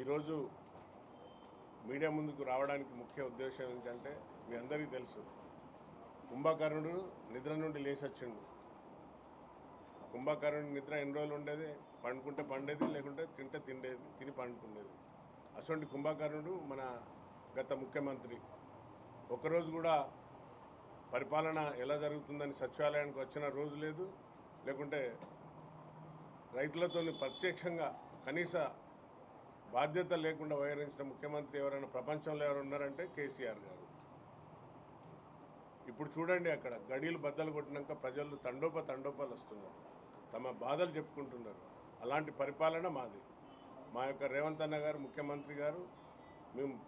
ఈరోజు మీడియా ముందుకు రావడానికి ముఖ్య ఉద్దేశం ఏంటంటే మీ అందరికీ తెలుసు కుంభకర్ణుడు నిద్ర నుండి లేచి వచ్చిండు కుంభకర్ణుడి నిద్ర ఎన్ని రోజులు ఉండేది? పండుకుంటే పండేది లేకుంటే తింటే తిండేది తిని పండుకునేది. అటువంటి కుంభకర్ణుడు మన గత ముఖ్యమంత్రి. ఒకరోజు కూడా పరిపాలన ఎలా జరుగుతుందని సచివాలయానికి వచ్చిన రోజు లేదు లేకుంటే రైతులతో ప్రత్యక్షంగా కనీస బాధ్యత లేకుండా వ్యవహరించిన ముఖ్యమంత్రి ఎవరైనా ప్రపంచంలో ఎవరు ఉన్నారంటే కేసీఆర్ గారు. ఇప్పుడు చూడండి అక్కడ గడియలు బద్దలు కొట్టినాక ప్రజలు తండోప తండోపాలు వస్తున్నారు. తమ బాధలు చెప్పుకుంటున్నారు. అలాంటి పరిపాలన మాది. మా యొక్క రేవంత్ అన్న గారు ముఖ్యమంత్రి గారు మేము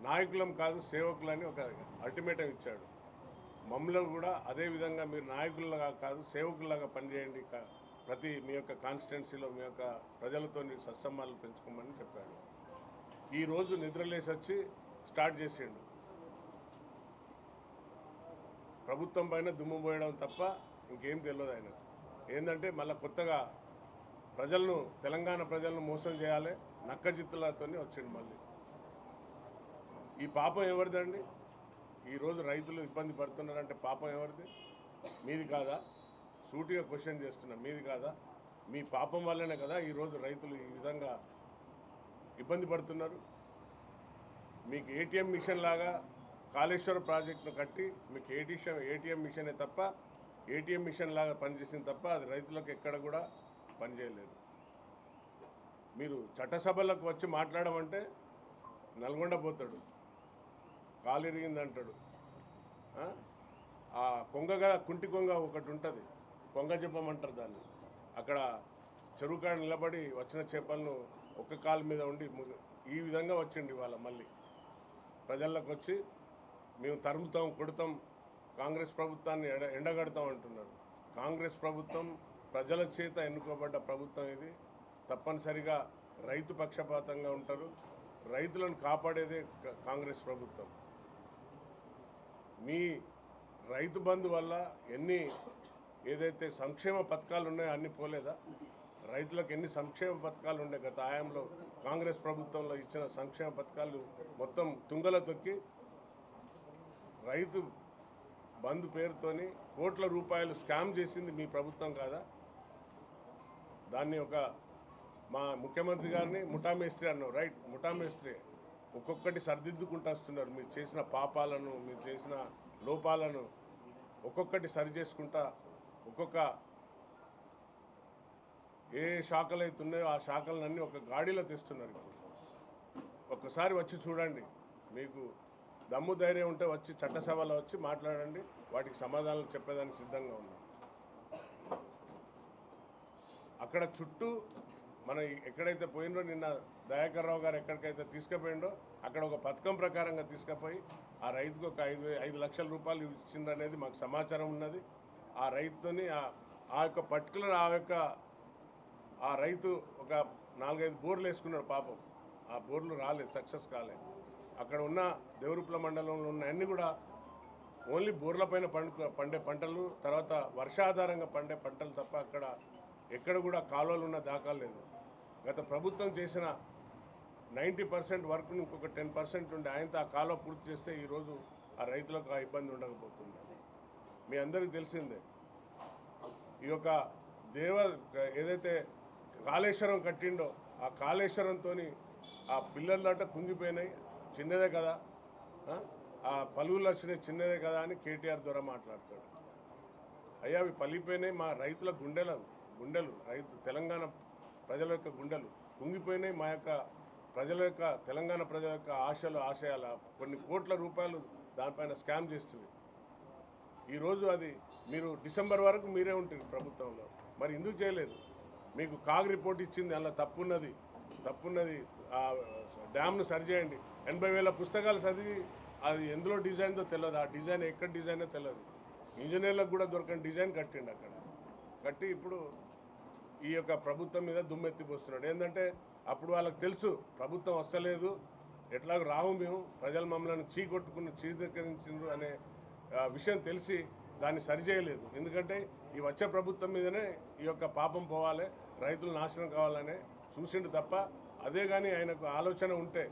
నాయకులం కాదు సేవకులని ఒక అల్టిమేటం ఇచ్చాడు. మమ్మల్ని కూడా అదే విధంగా మీరు నాయకుల్లాగా కాదు సేవకుల్లాగా పనిచేయండి కా- ప్రతి మీ యొక్క కాన్స్టిట్యున్సీలో మీ యొక్క ప్రజలతో సత్సంబాలు పెంచుకోమని చెప్పాడు. ఈరోజు నిద్రలేసి వచ్చి స్టార్ట్ చేసిండు. ప్రభుత్వం పైన దుమ్ము పోయడం తప్ప ఇంకేం తెలియదు ఆయన ఏంటంటే మళ్ళీ కొత్తగా ప్రజలను తెలంగాణ ప్రజలను మోసం చేయాలి నక్కజిత్తులతోనే వచ్చిండు మళ్ళీ. ఈ పాపం ఎవరిదండి? ఈరోజు రైతులు ఇబ్బంది పడుతున్నారంటే పాపం ఎవరిది? మీది కాదా? సూటిగా క్వశ్చన్ చేస్తున్నా మీది కాదా? మీ పాపం వల్లనే కదా ఈరోజు రైతులు ఈ విధంగా ఇబ్బంది పడుతున్నారు? మీకు ఏటీఎం మిషన్ లాగా కాళేశ్వర ప్రాజెక్టును కట్టి మీకు ఏటీఎం ఏటీఎం మిషనే తప్ప ఏటీఎం మిషన్ లాగా పనిచేసింది తప్ప అది రైతులకు ఎక్కడ కూడా పనిచేయలేదు. మీరు చట్టసభలకు వచ్చి మాట్లాడమంటే నల్గొండ పోతాడు. కాలు ఇరిగిందంటాడు. ఆ? ఆ కొంగగా కుంటి కొంగ ఒకటి ఉంటుంది. కొంగ చెప్పమంటారు దాన్ని. అక్కడ చెరువుకాడ నిలబడి వచ్చిన చేపలను ఒక్క కాలు మీద ఉండి ఈ విధంగా వచ్చిండి వాళ్ళ మళ్ళీ. ప్రజల్లోకి వచ్చి మేము తరుముతాం కొడతాం కాంగ్రెస్ ప్రభుత్వాన్ని ఎడ ఎండగడతాం అంటున్నారు. కాంగ్రెస్ ప్రభుత్వం ప్రజల చేత ఎన్నుకోబడ్డ ప్రభుత్వం ఇది. తప్పనిసరిగా రైతు పక్షపాతంగా ఉంటారు. రైతులను కాపాడేదే కాంగ్రెస్ ప్రభుత్వం. మీ రైతు బంధు వల్ల ఎన్ని ఏదైతే సంక్షేమ పథకాలు ఉన్నాయో అన్ని పోలేదా? రైతులకు ఎన్ని సంక్షేమ పథకాలు ఉండే గత ఆయంలో కాంగ్రెస్ ప్రభుత్వంలో ఇచ్చిన సంక్షేమ పథకాలు మొత్తం తుంగల తొక్కి రైతు బంధు పేరుతోని కోట్ల రూపాయలు స్కామ్ చేసింది మీ ప్రభుత్వం కాదా? దాన్ని ఒక మా ముఖ్యమంత్రి గారిని ముఠామేస్త్రి అన్నావు రైట్? ముఠామేస్త్రి. ఒక్కొక్కటి సరిదిద్దుకుంటూ వస్తున్నారు. మీరు చేసిన పాపాలను మీరు చేసిన లోపాలను ఒక్కొక్కటి సరి చేసుకుంటా ఒక్కొక్క ఏ శాఖలు అయితే ఉన్నాయో ఆ శాఖలన్నీ ఒక గాడిలో తెస్తున్నారు ఇప్పుడు. ఒక్కసారి వచ్చి చూడండి. మీకు దమ్ము ధైర్యం ఉంటే వచ్చి చట్టసభలో వచ్చి మాట్లాడండి. వాటికి సమాధానాలు చెప్పేదానికి సిద్ధంగా ఉన్నాం. అక్కడ చుట్టూ మన ఎక్కడైతే పోయిందో నిన్న దయాకర్ రావు గారు ఎక్కడికైతే తీసుకుపోయిండో అక్కడ ఒక పథకం ప్రకారంగా తీసుకుపోయి ఆ రైతుకు ఒక ఐదు ఐదు లక్షల రూపాయలు ఇచ్చిందనేది మాకు సమాచారం ఉన్నది. ఆ రైతుని ఆ యొక్క పర్టికులర్ ఆ యొక్క ఆ రైతు ఒక నాలుగైదు బోర్లు వేసుకున్నాడు పాపం. ఆ బోర్లు రాలేదు సక్సెస్ కాలేదు. అక్కడ ఉన్న దేవరుప్ల మండలంలో ఉన్న అన్నీ కూడా ఓన్లీ బోర్ల పైన పండు పండే పంటలు తర్వాత వర్షాధారంగా పండే పంటలు తప్ప అక్కడ ఎక్కడ కూడా కాలువలు ఉన్న దాఖలు లేదు. గత ప్రభుత్వం చేసిన నైంటీ పర్సెంట్ వర్క్ని ఇంకొక టెన్ పర్సెంట్ ఉండే ఆయనతో ఆ కాలువ పూర్తి చేస్తే ఈరోజు ఆ రైతులకు ఆ ఇబ్బంది ఉండకపోతుంది మీ అందరికీ తెలిసిందే. ఈ యొక్క దేవ ఏదైతే కాళేశ్వరం కట్టిండో ఆ కాళేశ్వరంతో ఆ పిల్లలట కుంగిపోయినాయి. చిన్నదే కదా. ఆ? పలువులు వచ్చినాయి చిన్నదే కదా అని కేటీఆర్ ద్వారా మాట్లాడతాడు. అయ్యా అవి పలిపోయినాయి మా రైతుల గుండెల గుండెలు. రైతు తెలంగాణ ప్రజల యొక్క గుండెలు కుంగిపోయినాయి. మా యొక్క ప్రజల యొక్క తెలంగాణ ప్రజల యొక్క ఆశలు ఆశయాల కొన్ని కోట్ల రూపాయలు దానిపైన స్కామ్ చేస్తుంది. ఈరోజు అది మీరు డిసెంబర్ వరకు మీరే ఉంటుంది ప్రభుత్వంలో. మరి ఎందుకు చేయలేదు? మీకు కాగ్ రిపోర్ట్ ఇచ్చింది అందులో తప్పున్నది తప్పున్నది ఆ డ్యామ్ను సరిచేయండి ఎనభై వేల పుస్తకాలు చదివి అది ఎందులో డిజైన్తో తెలియదు ఆ డిజైన్ ఎక్కడ డిజైనో తెలియదు ఇంజనీర్లకు కూడా దొరకని డిజైన్ కట్టిండు అక్కడ. కట్టి ఇప్పుడు ఈ యొక్క ప్రభుత్వం మీద దుమ్మెత్తిపోస్తున్నాడు. ఏంటంటే అప్పుడు వాళ్ళకి తెలుసు ప్రభుత్వం వస్తలేదు. ఎట్లాగో రావు మేము ప్రజలు మమ్మల్ని చీకొట్టుకుని చీకరించారు అనే విషయం తెలిసి దాన్ని సరిచేయలేదు. ఎందుకంటే ఈ వచ్చే ప్రభుత్వం మీదనే ఈ యొక్క పాపం పోవాలి రైతులు నాశనం కావాలనే చూసిండు తప్ప అదే కానీ ఆయనకు ఆలోచన ఉంటే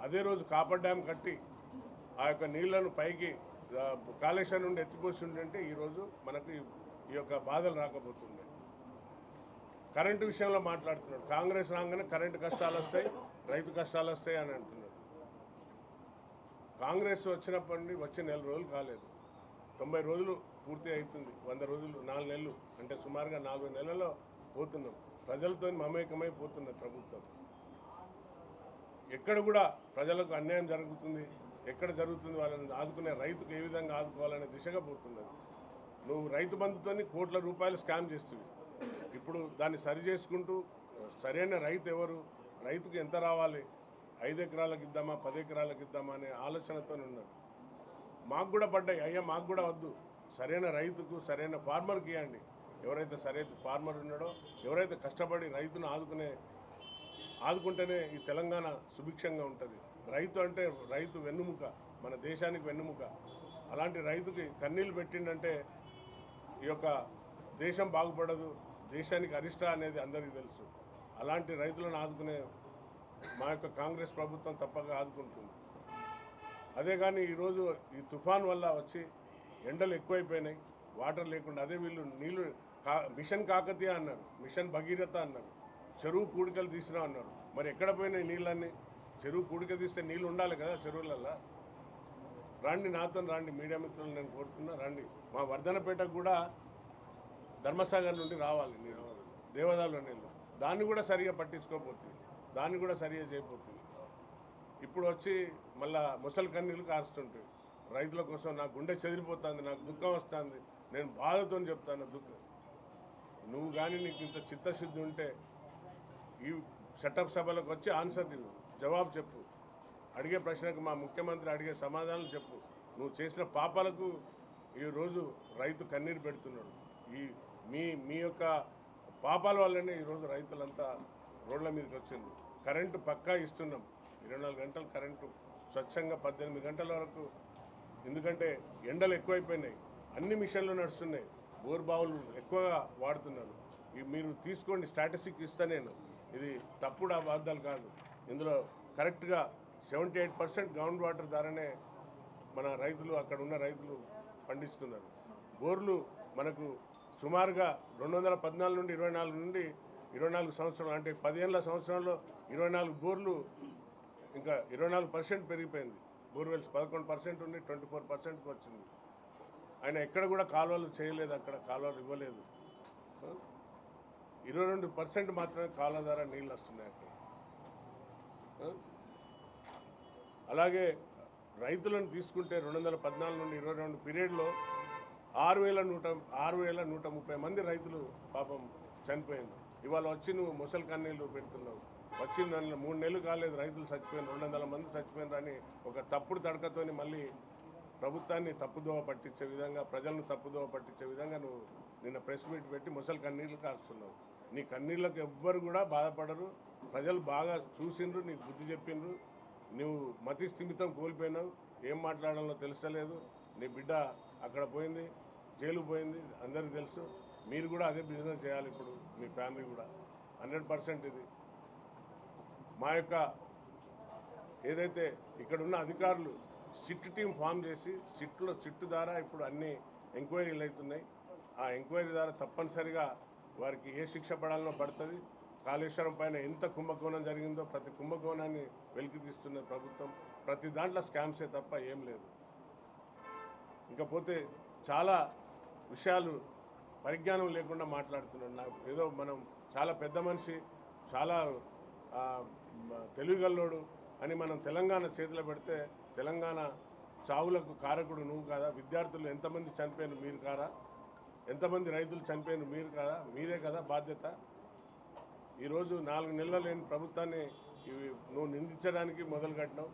అదే రోజు కాపర్ డ్యామ్ కట్టి ఆ యొక్క నీళ్ళను పైకి కాళేశ్వరం నుండి ఎత్తిపోసి ఉంటే ఈరోజు మనకు ఈ- యొక్క బాధలు రాకపోతుంది కరెంటు విషయంలో మాట్లాడుతున్నాడు. కాంగ్రెస్ రాగానే కరెంటు కష్టాలు వస్తాయి రైతు కష్టాలు వస్తాయి అని అంటున్నాడు. కాంగ్రెస్ వచ్చినప్పటి నుండి వచ్చే నెల రోజులు కాలేదు. తొంభై రోజులు పూర్తి అవుతుంది. వంద రోజులు నాలుగు నెలలు అంటే సుమారుగా నాలుగు నెలల్లో పోతున్నాం. ప్రజలతో మమేకమై పోతున్నది ప్రభుత్వం. ఎక్కడ కూడా ప్రజలకు అన్యాయం జరుగుతుంది ఎక్కడ జరుగుతుంది వాళ్ళని ఆదుకునే రైతుకు ఏ విధంగా ఆదుకోవాలనే దిశగా పోతున్నది. నువ్వు రైతు బంధుతోని కోట్ల రూపాయలు స్కామ్ చేస్తుంది ఇప్పుడు దాన్ని సరి చేసుకుంటూ సరైన రైతు ఎవరు రైతుకు ఎంత రావాలి? ఐదు ఎకరాలకు ఇద్దామా పది ఎకరాలకు ఇద్దామా అనే ఆలోచనతో ఉన్నారు మాకు కూడా పడ్డాయి. అయ్యా మాకు కూడా వద్దు. సరైన రైతుకు సరైన ఫార్మర్కి ఇవ్వండి. ఎవరైతే సరైన ఫార్మర్ ఉన్నాడో ఎవరైతే కష్టపడి రైతును ఆదుకునే ఆదుకుంటేనే ఈ తెలంగాణ సుభిక్షంగా ఉంటుంది. రైతు అంటే రైతు వెన్నుముక. మన దేశానికి వెన్నుముక. అలాంటి రైతుకి కన్నీళ్ళు పెట్టిండంటే ఈ యొక్క దేశం బాగుపడదు. దేశానికి అరిష్ట అనేది అందరికీ తెలుసు. అలాంటి రైతులను ఆదుకునే మా యొక్క కాంగ్రెస్ ప్రభుత్వం తప్పక ఆదుకుంటుంది. అదే కానీ ఈరోజు ఈ తుఫాన్ వల్ల వచ్చి ఎండలు ఎక్కువైపోయినాయి వాటర్ లేకుండా. అదే వీళ్ళు నీళ్ళు కా మిషన్ కాకతీయ అన్నారు మిషన్ భగీరథ అన్నారు చెరువు కూడికలు తీసినా అన్నారు. మరి ఎక్కడ పోయినాయి నీళ్ళన్నీ? చెరువు కూడిక తీస్తే నీళ్ళు ఉండాలి కదా చెరువులల్లో? రండి నాతో రండి మీడియా మిత్రులు నేను కోరుతున్నా రండి. మా వర్ధనపేటకు కూడా ధర్మసాగర్ నుండి రావాలి నీళ్ళు దేవదాలు నీళ్ళు. దాన్ని కూడా సరిగా పట్టించుకోపోతుంది దాన్ని కూడా సరిగా చేయబోతుంది ఇప్పుడు వచ్చి మళ్ళా ముసలి కన్నీళ్ళు కారుస్తుంటాయి. రైతుల కోసం నా గుండె చెదిరిపోతుంది నాకు దుఃఖం వస్తుంది. నేను బాధతో చెప్తాను దుఃఖం నువ్వు కానీ నీకు ఇంత చిత్తశుద్ధి ఉంటే ఈ సెటప్ సభలకు వచ్చి ఆన్సర్ నీవు జవాబు చెప్పు. అడిగే ప్రశ్నకు మా ముఖ్యమంత్రి అడిగే సమాధానం చెప్పు. నువ్వు చేసిన పాపాలకు ఈరోజు రైతు కన్నీరు పెడుతున్నాడు. ఈ మీ మీ యొక్క పాపాల వల్లనే ఈరోజు రైతులంతా రోడ్ల మీదకి వచ్చింది కరెంటు పక్కా ఇస్తున్నాం. ఇరవై నాలుగు గంటలు కరెంటు స్వచ్ఛంగా పద్దెనిమిది గంటల వరకు. ఎందుకంటే ఎండలు ఎక్కువైపోయినాయి. అన్ని మిషన్లు నడుస్తున్నాయి. బోర్బావులు ఎక్కువగా వాడుతున్నారు. మీరు తీసుకోండి స్టాటిస్టిక్ ఇస్తా నేను. ఇది తప్పుడు అబద్ధాలు కాదు. ఇందులో కరెక్ట్గా seventy eight percent ground water ద్వారానే మన రైతులు అక్కడ ఉన్న రైతులు పండిస్తున్నారు. బోర్లు మనకు సుమారుగా రెండు వందల పద్నాలుగు నుండి ఇరవై నాలుగు నుండి ఇరవై నాలుగు సంవత్సరాలు అంటే పదిహేనుల సంవత్సరంలో ఇరవై నాలుగు బోర్లు ఇంకా ఇరవై నాలుగు పర్సెంట్ పెరిగిపోయింది. బోర్వెల్స్ పదకొండు పర్సెంట్ ఉండి ట్వంటీ ఫోర్ పర్సెంట్కి వచ్చింది. ఆయన ఎక్కడ కూడా కాలువలు చేయలేదు అక్కడ కాలువలు ఇవ్వలేదు. ఇరవై రెండు పర్సెంట్ మాత్రమే కాలువ ద్వారా నీళ్ళు వస్తున్నాయి అక్కడ. అలాగే రైతులను తీసుకుంటే రెండు వందల పద్నాలుగు నుండి ఇరవై రెండు పీరియడ్లో ఆరు వేల నూట ఆరు వేల నూట ముప్పై మంది రైతులు పాపం చనిపోయింది ఇవాళ వచ్చి నువ్వు ముసలి కన్నీళ్ళు పెడుతున్నావు. వచ్చిన మూడు నెలలు కాలేదు రైతులు చచ్చిపోయిన రెండు వందల మంది చచ్చిపోయినారని ఒక తప్పుడు తడకతోని మళ్ళీ ప్రభుత్వాన్ని తప్పుదోవ పట్టించే విధంగా ప్రజలను తప్పుదోవ పట్టించే విధంగా నువ్వు నిన్న ప్రెస్ మీట్ పెట్టి ముసలి కన్నీళ్ళు కాస్తున్నావు. నీ కన్నీళ్ళకు ఎవ్వరు కూడా బాధపడరు. ప్రజలు బాగా చూసిండ్రు నీకు బుద్ధి చెప్పిండ్రు నువ్వు మతి స్థిమితం కోల్పోయినావు. ఏం మాట్లాడాలో తెలుసలేదు నీ బిడ్డ అక్కడ పోయింది జైలు పోయింది అందరికీ తెలుసు. మీరు కూడా అదే బిజినెస్ చేయాలి ఇప్పుడు మీ ఫ్యామిలీ కూడా. హండ్రెడ్ పర్సెంట్ ఇది. మా యొక్క ఏదైతే ఇక్కడ ఉన్న అధికారులు సిట్ టీం ఫామ్ చేసి సిట్లో సిట్ ద్వారా ఇప్పుడు అన్ని ఎంక్వైరీలు అవుతున్నాయి. ఆ ఎంక్వైరీ ద్వారా తప్పనిసరిగా వారికి ఏ శిక్ష పడాలనో పడుతుంది. కాళేశ్వరం పైన ఎంత కుంభకోణం జరిగిందో ప్రతి కుంభకోణాన్ని వెలికి తీస్తున్న ప్రభుత్వం ప్రతి దాంట్లో స్కామ్సే తప్ప ఏం లేదు. ఇంకపోతే చాలా విషయాలు పరిజ్ఞానం లేకుండా మాట్లాడుతున్నాడు నాకు ఏదో మనం చాలా పెద్ద మనిషి చాలా ఆ, అని మనం తెలంగాణ చేతిలో పెడితే తెలంగాణ చావులకు కారకుడు నువ్వు కాదా? విద్యార్థులు ఎంతమంది చనిపోయిన మీరు కారా? ఎంతమంది రైతులు చనిపోయిన మీరు కాదా? మీదే కదా బాధ్యత? ఈరోజు నాలుగు నెలలు లేని ప్రభుత్వాన్ని ఇవి నువ్వు నిందించడానికి మొదలు కట్టినావు.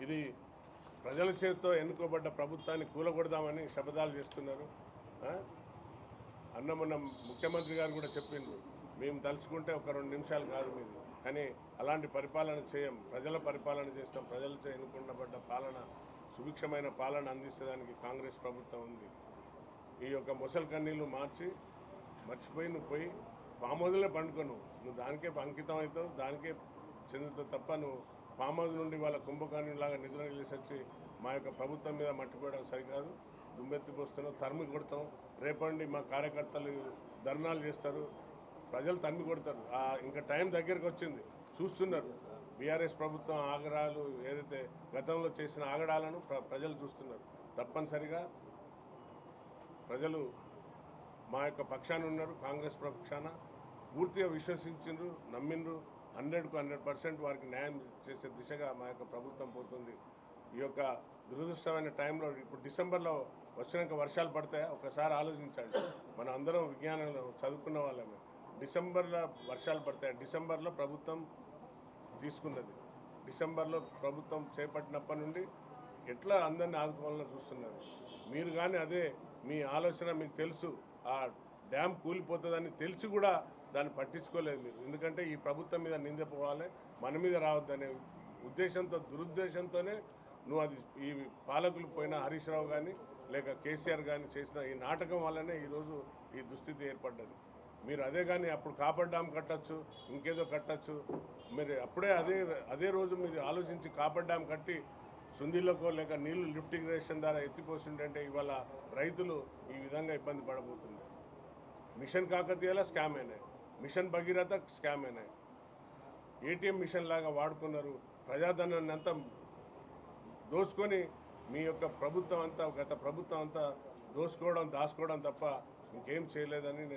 ఇది ప్రజల చేతితో ఎన్నుకోబడ్డ ప్రభుత్వాన్ని కూలగొడదామని శపథాలు చేస్తున్నారు. అన్న మొన్న ముఖ్యమంత్రి గారు కూడా చెప్పిండ్రు. మేము తలుచుకుంటే ఒక రెండు నిమిషాలు కాదు మీది. కానీ అలాంటి పరిపాలన చేయం. ప్రజల పరిపాలన చేస్తాం. ప్రజలతో ఎన్నుకున్నబడ్డ పాలన సుభిక్షమైన పాలన అందించడానికి కాంగ్రెస్ ప్రభుత్వం ఉంది. ఈ యొక్క ముసలి కన్నీళ్ళు మార్చి మర్చిపోయి నువ్వు పోయి పామోదులే పండుకోను. నువ్వు దానికే అంకితం అవుతావు దానికే చెందుతావు తప్ప నువ్వు పామోదు నుండి వాళ్ళ కుంభకర్ణునిలాగా నిధులను నిలిచి వచ్చి మా యొక్క ప్రభుత్వం మీద మట్టిపోవడం సరికాదు. దుమ్మెత్తిపోస్తున్నాం తరిమి కొడతాం. రేపండి మా కార్యకర్తలు ధర్నాలు చేస్తారు ప్రజలు తరిమి కొడతారు. ఇంకా టైం దగ్గరకు వచ్చింది. చూస్తున్నారు. బీఆర్ఎస్ ప్రభుత్వం ఆగడాలు ఏదైతే గతంలో చేసిన ఆగడాలను ప్ర ప్రజలు చూస్తున్నారు. తప్పనిసరిగా ప్రజలు మా యొక్క పక్షాన ఉన్నారు కాంగ్రెస్ పక్షాన. పూర్తిగా విశ్వసించిండ్రు నమ్మిండ్రు. హండ్రెడ్కు హండ్రెడ్ పర్సెంట్ వారికి న్యాయం చేసే దిశగా మా యొక్క ప్రభుత్వం పోతుంది. ఈ యొక్క దురదృష్టమైన టైంలో ఇప్పుడు డిసెంబర్లో వచ్చినాక వర్షాలు పడతాయా ఒకసారి ఆలోచించండి. మనం అందరం విజ్ఞానంలో చదువుకున్న వాళ్ళమే. డిసెంబర్లో వర్షాలు పడతాయి. డిసెంబర్లో ప్రభుత్వం తీసుకున్నది. డిసెంబర్లో ప్రభుత్వం చేపట్టినప్పటి నుండి ఎట్లా అందరిని ఆదుకోవాలని చూస్తున్నారు? మీరు కానీ అదే మీ ఆలోచన మీకు తెలుసు. ఆ డ్యామ్ కూలిపోతుందని తెలిసి కూడా దాన్ని పట్టించుకోలేదు మీరు. ఎందుకంటే ఈ ప్రభుత్వం మీద నింద పోవాలి మన మీద రావద్దనే ఉద్దేశంతో దురుద్దేశంతోనే నువ్వు అది ఈ పాలకులు పోయిన హరీష్ రావు కానీ లేక కేసీఆర్ కానీ చేసిన ఈ నాటకం వల్లనే ఈరోజు ఈ దుస్థితి ఏర్పడ్డది. మీరు అదే కానీ అప్పుడు కాపర్ డ్యామ్ కట్టచ్చు ఇంకేదో కట్టచ్చు. మీరు అప్పుడే అదే అదే రోజు మీరు ఆలోచించి కాపర్ కట్టి సుందీలకో లేక నీళ్ళు లిఫ్ట్ ఇరిగేషన్ ద్వారా ఎత్తిపోతుంటే ఇవాళ రైతులు ఈ విధంగా ఇబ్బంది పడబోతున్నారు. మిషన్ కాకతీయాల స్కామ్ అయినాయి. మిషన్ భగీరథ స్కామ్ అయినాయి. ఏటీఎం మిషన్ లాగా వాడుకున్నారు. ప్రజాధనాన్ని అంతా దోసుకొని మీ యొక్క ప్రభుత్వం అంతా గత ప్రభుత్వం అంతా దోసుకోవడం దాచుకోవడం తప్ప ఇంకేం చేయలేదని నేను